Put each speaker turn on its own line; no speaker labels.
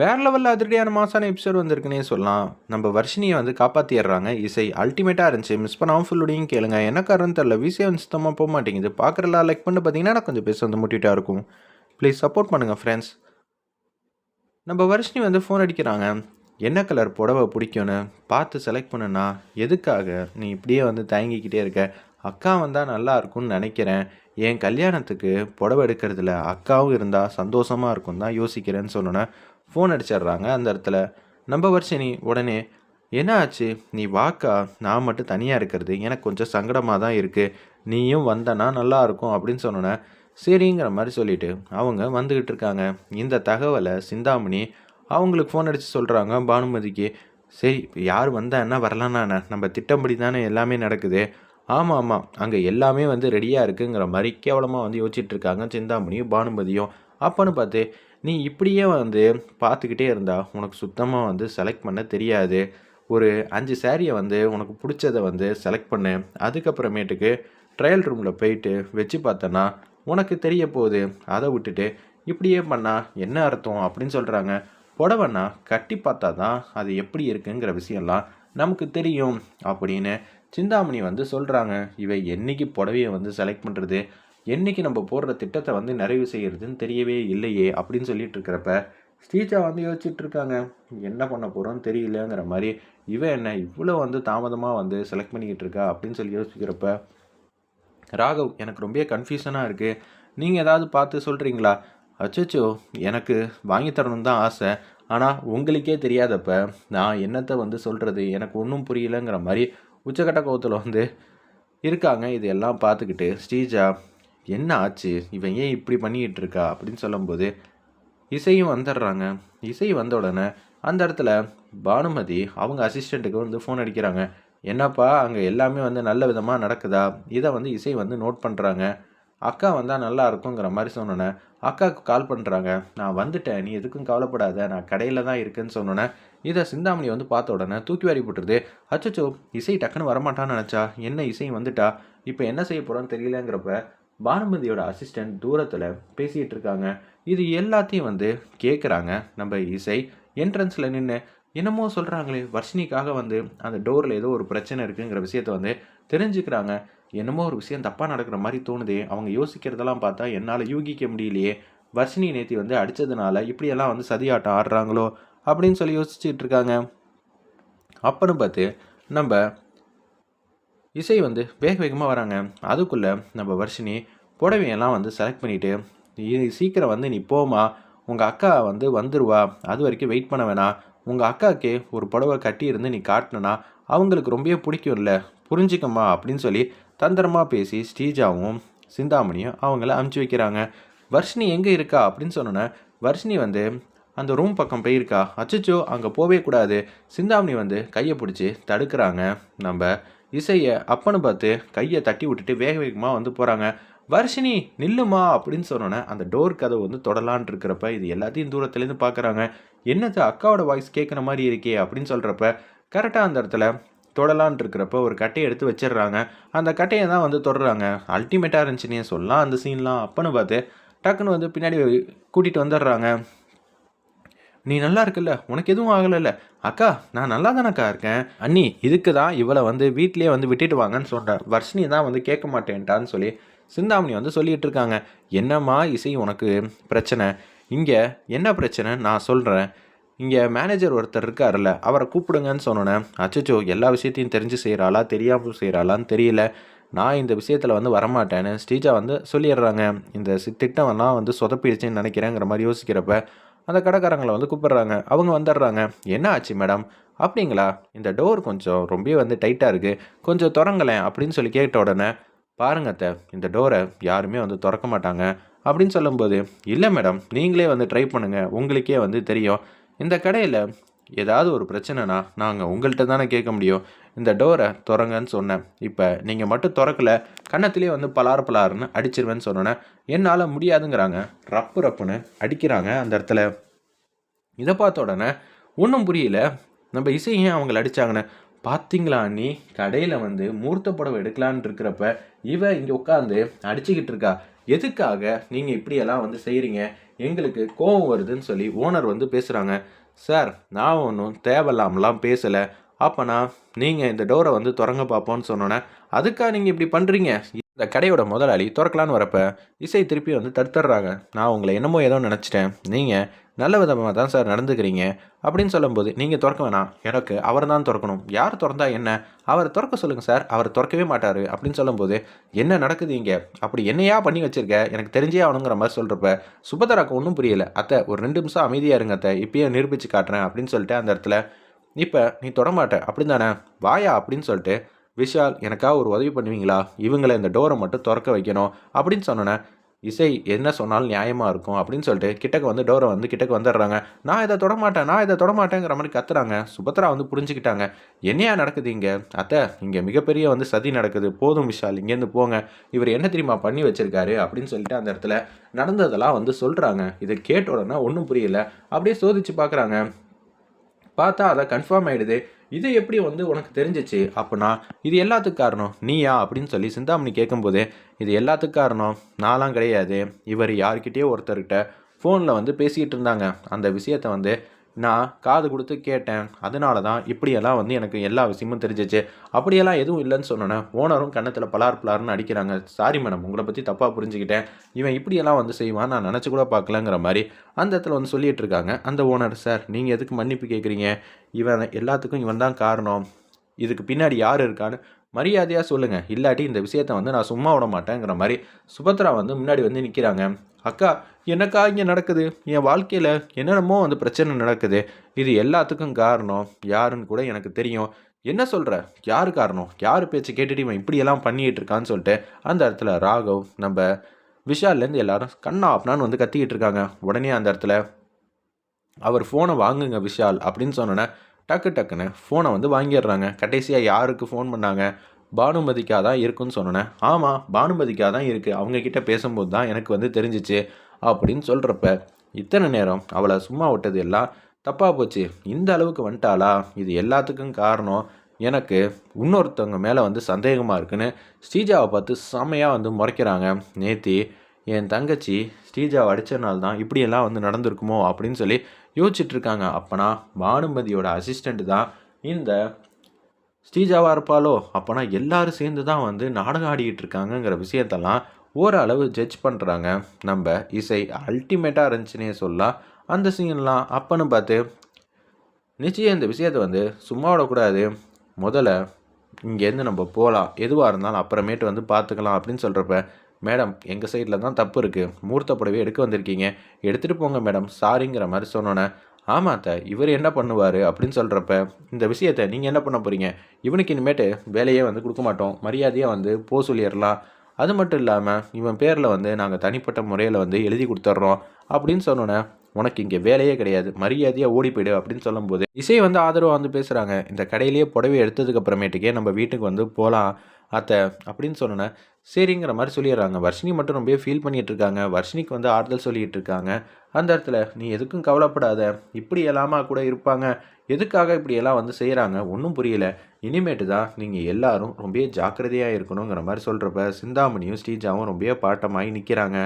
வேற லெவலில் அதிரடியான மாசான எபிசோட் வந்திருக்குன்னே சொல்லலாம். நம்ம வர்ஷினியை வந்து காப்பாற்றிடுறாங்க இசை அல்டிமேட்டாக இருந்துச்சு. மிஸ் பண்ணாமல் ஃபுல்லுடையும் கேளுங்க. என்ன காரணம் தெரில விசே வந்து சுத்தமாக போக மாட்டேங்குது. பார்க்குறலாம் லைக் பண்ணி பார்த்தீங்கன்னா நான் கொஞ்சம் பேச வந்து முட்டிட்டாக இருக்கும். ப்ளீஸ் சப்போர்ட் பண்ணுங்கள் ஃப்ரெண்ட்ஸ் நம்ம வர்ஷினி வந்து ஃபோன் அடிக்கிறாங்க. என்ன கலர் புடவை பிடிக்கும்னு பார்த்து செலக்ட் பண்ணுனா எதுக்காக நீ இப்படியே வந்து தயங்கிக்கிட்டே இருக்க? அக்கா வந்தால் நல்லா இருக்கும்னு நினைக்கிறேன். என் கல்யாணத்துக்கு புடவை எடுக்கிறதுல அக்காவும் இருந்தால் சந்தோஷமாக இருக்கும் தான் யோசிக்கிறேன்னு சொன்னோன்னே ஃபோன் அடிச்சிடுறாங்க அந்த இடத்துல. நம்ம வர்ஷினி உடனே என்ன ஆச்சு நீ வாக்கா? நான் மட்டும் தனியாக இருக்கிறது. எனக்கு கொஞ்சம் சங்கடமாக தான் இருக்குது நீயும் வந்தனா நல்லா இருக்கும் அப்படின்னு சொன்னோன்னே சரிங்கிற மாதிரி சொல்லிட்டு அவங்க வந்துக்கிட்டு இருக்காங்க. இந்த தகவலை சிந்தாமணி அவங்களுக்கு ஃபோன் அடித்து சொல்கிறாங்க பானுமதிக்கு. சரி யார் வந்தா என்ன வரலான்னா நம்ம திட்டம்படி தானே எல்லாமே நடக்குது. ஆமாம் ஆமாம் அங்கே எல்லாமே வந்து ரெடியாக இருக்குங்கிற மாதிரி கேவலமாக வந்து யோசிச்சுட்டு இருக்காங்க சிந்தாமணியும் பானுமதியும். அப்போன்னு பார்த்து நீ இப்படியே வந்து பார்த்துக்கிட்டே இருந்தால் உனக்கு சுத்தமாக வந்து செலக்ட் பண்ண தெரியாது. ஒரு அஞ்சு சாரியை வந்து உனக்கு பிடிச்சதை வந்து செலக்ட் பண்ணு. அதுக்கப்புறமேட்டுக்கு ட்ரையல் ரூமில் போயிட்டு வச்சு பார்த்தோன்னா உனக்கு தெரிய போகுது. அதை விட்டுட்டு இப்படியே பண்ணால் என்ன அர்த்தம் அப்படின்னு சொல்கிறாங்க புடவைன்னா கட்டி பார்த்தா தான் அது எப்படி இருக்குங்கிற விஷயம்லாம் நமக்கு தெரியும் அப்படின்னு சிந்தாமணி வந்து சொல்கிறாங்க இவை என்னைக்கு புடவையை வந்து செலக்ட் பண்ணுறது என்னைக்கு நம்ம போடுற திட்டத்தை வந்து நிறைவு செய்கிறதுன்னு தெரியவே இல்லையே அப்படின்னு சொல்லிட்டு இருக்கிறப்ப ஸ்ரீஜா வந்து யோசிச்சுட்டு இருக்காங்க. என்ன பண்ண போகிறோன்னு தெரியலங்கிற மாதிரி இவன் என்ன இவ்வளோ வந்து தாமதமாக வந்து செலக்ட் பண்ணிக்கிட்டு இருக்கா? அப்படின்னு சொல்லி யோசிக்கிறப்ப ராகவ் எனக்கு ரொம்ப கன்ஃபியூஷனாக இருக்குது நீங்கள் ஏதாவது பார்த்து சொல்கிறீங்களா அச்சச்சோ எனக்கு வாங்கி தரணும் தான் ஆசை. ஆனால் உங்களுக்கே தெரியாதப்ப நான் என்னத்தை வந்து சொல்கிறது எனக்கு ஒன்றும் புரியலங்கிற மாதிரி உச்சக்கட்ட கோவத்தில் வந்து இருக்காங்க. இது எல்லாம் பார்த்துக்கிட்டு ஸ்ரீஜா என்ன ஆச்சு? இவன் ஏன் இப்படி பண்ணிக்கிட்டு இருக்கா அப்படின்னு சொல்லும்போது இசையும் வந்துடுறாங்க. இசை வந்த உடனே அந்த இடத்துல பானுமதி அவங்க அசிஸ்டண்ட்டுக்கு வந்து ஃபோன் அடிக்கிறாங்க. என்னப்பா அங்கே எல்லாமே வந்து நல்ல விதமாக நடக்குதா? இதை வந்து இசை வந்து நோட் பண்ணுறாங்க அக்கா வந்தால் நல்லா இருக்குங்கிற மாதிரி சொன்னோன்னே அக்காவுக்கு கால் பண்ணுறாங்க நான் வந்துட்டேன் நீ எதுக்கும் கவலைப்படாத நான் கடையில் தான் இருக்கேன்னு சொன்னோன்னே இதை சிந்தாமணி வந்து பார்த்த உடனே தூக்கி வாரி போட்டுருது. அச்சச்சோ இசை டக்குன்னு வரமாட்டான்னு நினச்சா? என்ன இசை வந்துட்டா? இப்போ என்ன செய்ய போகிறோன்னு தெரியலங்கிறப்ப பானுமதியோட அசிஸ்டன்ட் தூரத்தில் பேசிகிட்டு இருக்காங்க இது எல்லாத்தையும் வந்து கேட்குறாங்க நம்ம இசை என்ட்ரன்ஸில் நின்று என்னமோ சொல்கிறாங்களே வர்ஷினிக்காக வந்து அந்த டோரில் ஏதோ ஒரு பிரச்சனை இருக்குங்கிற விஷயத்த வந்து தெரிஞ்சுக்கிறாங்க. என்னமோ ஒரு விஷயம் தப்பாக நடக்கிற மாதிரி தோணுதே. அவங்க யோசிக்கிறதெல்லாம் பார்த்தா என்னால் யூகிக்க முடியலையே. வர்ஷினி நேத்தி வந்து அடித்ததுனால இப்படியெல்லாம் வந்து சதியாட்டம் ஆடுறாங்களோ அப்படின்னு சொல்லி யோசிச்சுட்டு இருக்காங்க அப்புறம் பார்த்து நம்ம இசை வந்து வேக வேகமாக வராங்க. அதுக்குள்ளே நம்ம வர்ஷினி புடவையெல்லாம் வந்து செலக்ட் பண்ணிவிட்டு சீக்கிரம் வந்து நீ போமா உங்கள் அக்கா வந்து வந்துருவா அது வரைக்கும் வெயிட் பண்ண வேணாம். உங்கள் அக்காவுக்கு ஒரு புடவை கட்டி இருந்து நீ காட்டினா அவங்களுக்கு ரொம்பவே பிடிக்கும்ல. புரிஞ்சுக்கம்மா அப்படின்னு சொல்லி தந்திரமாக பேசி ஸ்ரீஜாவும் சிந்தாமணியும் அவங்கள அமுச்சு வைக்கிறாங்க. வர்ஷினி எங்கே இருக்கா அப்படின்னு சொன்னோன்னே வர்ஷினி வந்து அந்த ரூம் பக்கம் போயிருக்கா. அச்சச்சோ அங்கே போவே கூடாது. சிந்தாமணி வந்து கையை பிடிச்சி தடுக்கிறாங்க. நம்ம இசையை அப்பன்னு பார்த்து கையை தட்டி விட்டுட்டு வேக வேகமாக வந்து போகிறாங்க வர்ஷினி நில்லுமா அப்படின்னு சொன்னோன்னே அந்த டோர் கதவு வந்து தொடலான் இருக்கிறப்ப இது எல்லாத்தையும் தூரத்துலேருந்து பார்க்குறாங்க என்னது அக்காவோட வாய்ஸ் கேட்குற மாதிரி இருக்கே அப்படின்னு சொல்கிறப்ப கரெக்டாக அந்த இடத்துல தொடலான் இருக்கிறப்ப ஒரு கட்டையை எடுத்து வச்சிடுறாங்க. அந்த கட்டையை தான் வந்து தொடர்றாங்க அல்டிமேட்டாக இருந்துச்சுன்னே சொல்லலாம் அந்த சீன்லாம் அப்பன்னு பார்த்து டக்குன்னு வந்து பின்னாடி கூட்டிகிட்டு வந்துடுறாங்க. நீ நல்லா இருக்குல்ல? உனக்கு எதுவும் ஆகலைல்ல? அக்கா நான் நல்லா தானக்கா இருக்கேன். அண்ணி இதுக்கு தான் இவளை வந்து வீட்லேயே வந்து விட்டுட்டு வாங்கன்னு சொல்கிறேன் வர்ஷினி தான் வந்து கேட்க மாட்டேன்ட்டான்னு சொல்லி சிந்தாமணி வந்து சொல்லிட்டு இருக்காங்க. என்னம்மா இசை உனக்கு பிரச்சனை? இங்கே என்ன பிரச்சனை? நான் சொல்கிறேன் இங்கே மேனேஜர் ஒருத்தர் இருக்கார்ல அவரை கூப்பிடுங்கன்னு சொன்னோன்னே அச்சச்சோ எல்லா விஷயத்தையும் தெரிஞ்சு செய்கிறாளா தெரியாமல் செய்கிறாளான்னு தெரியல. நான் இந்த விஷயத்தில் வந்து வரமாட்டேன்னு ஸ்ரீஜா வந்து சொல்லிடுறாங்க. இந்த சி- திட்டமெல்லாம் வந்து சொதப்பிடுச்சுன்னு நினைக்கிறேங்கிற மாதிரி யோசிக்கிறப்ப அந்த கடைக்காரங்களை வந்து கூப்பிடுறாங்க. அவங்க வந்துடுறாங்க. என்ன ஆச்சு மேடம்? அப்படிங்களா? இந்த டோர் கொஞ்சம் ரொம்ப வந்து டைட்டாக இருக்குது கொஞ்சம் திறங்கலேன் அப்படின்னு சொல்லி கேட்ட உடனே பாருங்க அத்தை இந்த டோரை யாருமே வந்து திறக்க மாட்டாங்க. அப்படின்னு சொல்லும்போது இல்லை மேடம் நீங்களே வந்து ட்ரை பண்ணுங்கள் உங்களுக்கே வந்து தெரியும். இந்த கடையில் ஏதாவது ஒரு பிரச்சனைனா நாங்கள் உங்கள்கிட்ட தானே கேட்க முடியும். இந்த டோரை திறங்கன்னு சொன்னேன். இப்போ நீங்கள் மட்டும் திறக்கல கன்னத்திலே வந்து பலார் பலாருன்னு அடிச்சிருவேன்னு சொன்னோன்னே என்னால் முடியாதுங்கிறாங்க. ரப்பு ரப்புன்னு அடிக்கிறாங்க அந்த இடத்துல. இதை பார்த்த உடனே ஒன்றும் புரியல. நம்ம இசை ஏன் அவங்கள அடிச்சாங்கன்னு? பார்த்தீங்களா நீ கடையில் வந்து மூர்த்த புடவை எடுக்கலான் இருக்கிறப்ப இவ இங்கே உட்காந்து அடிச்சுக்கிட்டு இருக்கா. எதுக்காக நீங்கள் இப்படியெல்லாம் வந்து செய்கிறீங்க எங்களுக்கு கோவம் வருதுன்னு சொல்லி ஓனர் வந்து பேசுகிறாங்க சார் நான் ஒன்றும் தேவையில்லாமலாம் பேசலை. அப்போனா நீங்கள் இந்த டோரை வந்து திறங்க பார்ப்போன்னு சொன்னோன்னே அதுக்காக நீங்கள் இப்படி பண்ணுறீங்க இந்த கடையோட முதலாளி திறக்கலான்னு வரப்ப இசை திருப்பி வந்து தடுத்துடுறாங்க. நான் உங்களை என்னமோ ஏதோ நினச்சிட்டேன். நீங்கள் நல்ல விதமாக தான் சார் நடந்துக்கிறீங்க. அப்படின்னு சொல்லும்போது நீங்கள் திறக்க வேணாம். எனக்கு அவர் தான் திறக்கணும். யார் திறந்தா என்ன? அவரை திறக்க சொல்லுங்கள் சார். அவர் திறக்கவே மாட்டார். அப்படின்னு சொல்லும்போது என்ன நடக்குது இங்கே? அப்படி என்னையா பண்ணி வச்சுருக்க? எனக்கு தெரிஞ்சே ஆகணுங்கிற மாதிரி சொல்கிறப்ப சுபதராக்கு ஒன்றும் புரியலை. அத்தை ஒரு ரெண்டு நிமிஷம் அமைதியாக இருங்க அத்தை. இப்பயே நிரூபித்து காட்டுறேன் அப்படின்னு சொல்லிட்டு அந்த இடத்துல இப்போ நீ தொடமாட்ட அப்படி தானே வாயா அப்படின்னு சொல்லிட்டு விஷால் எனக்காக ஒரு உதவி பண்ணுவீங்களா? இவங்களை இந்த டோரை மட்டும் திறக்க வைக்கணும் அப்படின்னு சொன்னோன்னே இசை என்ன சொன்னாலும் நியாயமாக இருக்கும் அப்படின்னு சொல்லிட்டு கிட்டக்க வந்து டோரை வந்து கிட்டக்கு வந்துடுறாங்க. நான் இதை தொடமாட்டேன் நான் இதை தொடமாட்டேங்கிற மாதிரி கத்துறாங்க. சுபத்ரா வந்து புரிஞ்சுக்கிட்டாங்க. என்னையா நடக்குது இங்கே? அத்தை இங்கே மிகப்பெரிய வந்து சதி நடக்குது. போதும் விஷால் இங்கேருந்து போங்க. இவர் என்ன தெரியுமா பண்ணி வச்சிருக்காரு அப்படின்னு சொல்லிட்டு அந்த இடத்துல நடந்ததெல்லாம் வந்து சொல்கிறாங்க இதை கேட்ட உடனே ஒன்றும் புரியல. அப்படியே சோதிச்சு பார்க்குறாங்க பார்த்தா அதை கன்ஃபார்ம் ஆகிடுது இது எப்படி வந்து உனக்கு தெரிஞ்சிச்சு? அப்படின்னா இது எல்லாத்துக்கும் காரணம். நீயா? அப்படின்னு சொல்லி சிந்தாமணி கேட்கும்போது இது எல்லாத்துக்கும் காரணம். நான்லாம் கிடையாது. இவர் யார்கிட்டயோ ஒருத்தர்கிட்ட ஃபோனில் வந்து பேசிக்கிட்டு இருந்தாங்க. அந்த விஷயத்தை வந்து நான் காது கொடுத்து கேட்டேன். அதனால தான் இப்படியெல்லாம் வந்து எனக்கு எல்லா விஷயமும் தெரிஞ்சிச்சு. அப்படியெல்லாம் எதுவும் இல்லைன்னு சொன்னோன்னே ஓனரும் கன்னத்தில் பலார் பலார்னு அடிக்கிறாங்க. சாரி மேடம் உங்களை பற்றி தப்பாக புரிஞ்சுக்கிட்டேன். இவன் இப்படியெல்லாம் வந்து செய்வான் நான் நினச்சி கூட பார்க்கலங்கிற மாதிரி அந்த இடத்துல வந்து சொல்லிகிட்டு இருக்காங்க. அந்த ஓனர் சார் நீங்கள் எதுக்கு மன்னிப்பு கேட்குறீங்க இவன் எல்லாத்துக்கும் இவன் தான் காரணம். இதுக்கு பின்னாடி யார் இருக்கான்னு மரியாதையாக சொல்லுங்கள் இல்லாட்டி இந்த விஷயத்தை வந்து நான் சும்மா விட மாட்டேங்கிற மாதிரி சுபத்ரா வந்து முன்னாடி வந்து நிற்கிறாங்க அக்கா என்னக்கா இங்கே நடக்குது? என் வாழ்க்கையில் என்னென்னமோ வந்து பிரச்சனை நடக்குது. இது எல்லாத்துக்கும் காரணம் யாருன்னு கூட எனக்கு தெரியும். என்ன சொல்கிற யார் காரணம்? யார் பேச்சு கேட்டுட்டு இவன் இப்படியெல்லாம் பண்ணிகிட்டு இருக்கான்னு சொல்லிட்டு அந்த இடத்துல ராகவ் நம்ம விஷால்லேருந்து எல்லாரும் கண்ணா அப்பனான்னு வந்து கத்திக்கிட்டு இருக்காங்க. உடனே அந்த இடத்துல அவர் ஃபோனை வாங்குங்க விஷால் அப்படின்னு சொன்னோன்னே டக்கு டக்குன்னு ஃபோனை வந்து வாங்கிடுறாங்க. கடைசியாக யாருக்கு ஃபோன் பண்ணாங்க? பானுமதிக்காக தான் இருக்குன்னு சொன்னேன். ஆமாம் பானுமதிக்காக தான் இருக்குது அவங்கக்கிட்ட பேசும்போது தான் எனக்கு வந்து தெரிஞ்சிச்சு அப்படின்னு சொல்கிறப்ப இத்தனை நேரம் அவளை சும்மா விட்டது எல்லாம் தப்பாக போச்சு. இந்த அளவுக்கு வந்துட்டாளா? இது எல்லாத்துக்கும் காரணம் எனக்கு இன்னொருத்தவங்க மேலே வந்து சந்தேகமாக இருக்குன்னு ஸ்ரீஜாவை பார்த்து செம்மையாக வந்து முறைக்கிறாங்க. நேத்தி என் தங்கச்சி ஸ்ரீஜாவை அடித்தனால தான் இப்படியெல்லாம் வந்து நடந்திருக்குமோ அப்படின்னு சொல்லி யோசிச்சுட்ருக்காங்க அப்போனா பானுமதியோட அசிஸ்டண்ட் தான் இந்த ஸ்ரீஜாவாக இருப்பாளோ அப்போனா எல்லாரும் சேர்ந்து தான் வந்து நாடகம் ஆடிக்கிட்டு இருக்காங்கங்கிற விஷயத்தெல்லாம் ஓரளவு ஜட்ஜ் பண்ணுறாங்க நம்ம இசை அல்டிமேட்டாக இருந்துச்சுன்னே சொல்லலாம். அந்த சீன்லாம் அப்பன்னு பார்த்து நிச்சயம் இந்த விஷயத்தை வந்து சும்மா விடக்கூடாது. முதல்ல இங்கேருந்து நம்ம போகலாம். எதுவாக இருந்தாலும் அப்புறமேட்டு வந்து பார்த்துக்கலாம் அப்படின்னு சொல்கிறப்ப மேடம் எங்கள் சைடில் தான் தப்பு இருக்குது மூர்த்த புடவை எடுக்க வந்திருக்கீங்க. எடுத்துகிட்டு போங்க மேடம். சாரிங்கிற மாதிரி சொன்னோன்னே ஆமாத்த இவர் என்ன பண்ணுவார் அப்படின்னு சொல்கிறப்ப இந்த விஷயத்தை நீங்கள் என்ன பண்ண போகிறீங்க இவனுக்கு இனிமேட்டு வேலையே வந்து கொடுக்க மாட்டோம். மரியாதையாக வந்து போ சொல்லிடலாம். அது மட்டும் இல்லாமல் இவன் பேரில் வந்து நாங்கள் தனிப்பட்ட முறையில் வந்து எழுதி கொடுத்துட்றோம். அப்படின்னு சொன்னோன்னே உனக்கு இங்கே வேலையே கிடையாது. மரியாதையாக ஓடி போயிடு அப்படின்னு சொல்லும்போது இசை வந்து ஆதரவாக வந்து பேசுகிறாங்க இந்த கடையிலேயே புடவை எடுத்ததுக்கு அப்புறமேட்டுக்கே நம்ம வீட்டுக்கு வந்து போகலாம் அத்தை அப்படின்னு சொன்னோன்னே சரிங்கிற மாதிரி சொல்லிடுறாங்க. வர்ஷினி மட்டும் ரொம்ப ஃபீல் பண்ணிகிட்டு இருக்காங்க வர்ஷினிக்கு வந்து ஆறுதல் சொல்லிகிட்டு இருக்காங்க அந்த இடத்துல நீ எதுக்கும் கவலைப்படாத. இப்படி எல்லாமா கூட இருப்பாங்க. எதுக்காக இப்படியெல்லாம் வந்து செய்கிறாங்க ஒன்றும் புரியல. இனிமேட்டு தான் நீங்கள் எல்லாரும் ரொம்ப ஜாக்கிரதையாக இருக்கணுங்கிற மாதிரி சொல்கிறப்ப சிந்தாமணியும் ஸ்ரீஜாவும் ரொம்ப பாட்டமாகி நிற்கிறாங்க